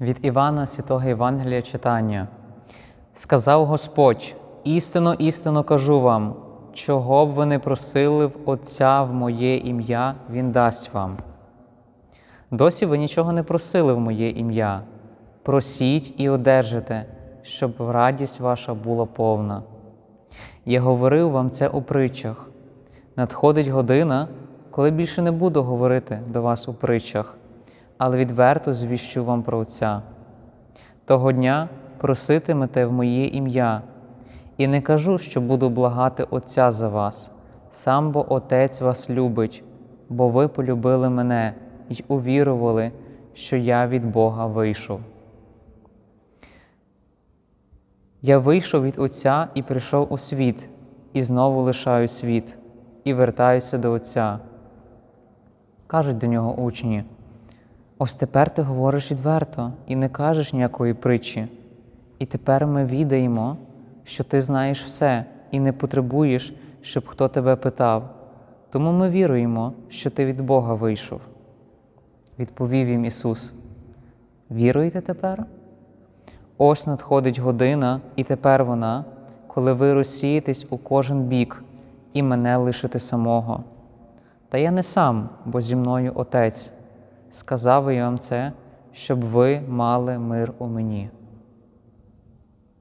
Від Івана Святого Євангелія читання. Сказав Господь: істинно, істинно кажу вам, чого б ви не просили в Отця в моє ім'я, Він дасть вам. Досі ви нічого не просили в моє ім'я. Просіть і одержите, щоб радість ваша була повна. Я говорив вам це у притчах. Надходить година, коли більше не буду говорити до вас у притчах, але відверто звіщу вам про Отця. Того дня проситимете в моє ім'я, і не кажу, що буду благати Отця за вас, сам бо Отець вас любить, бо ви полюбили мене й увірували, що я від Бога вийшов. Я вийшов від Отця і прийшов у світ, і знову лишаю світ, і вертаюся до Отця. Кажуть до нього учні. Ось тепер ти говориш відверто і не кажеш ніякої притчі. І тепер ми відаємо, що ти знаєш все і не потребуєш, щоб хто тебе питав. Тому ми віруємо, що ти від Бога вийшов. Відповів їм Ісус: Віруєте тепер? Ось надходить година, і тепер вона, коли ви розсієтесь у кожен бік і мене лишите самого. Та я не сам, бо зі мною Отець. Сказав я вам це, щоб ви мали мир у мені.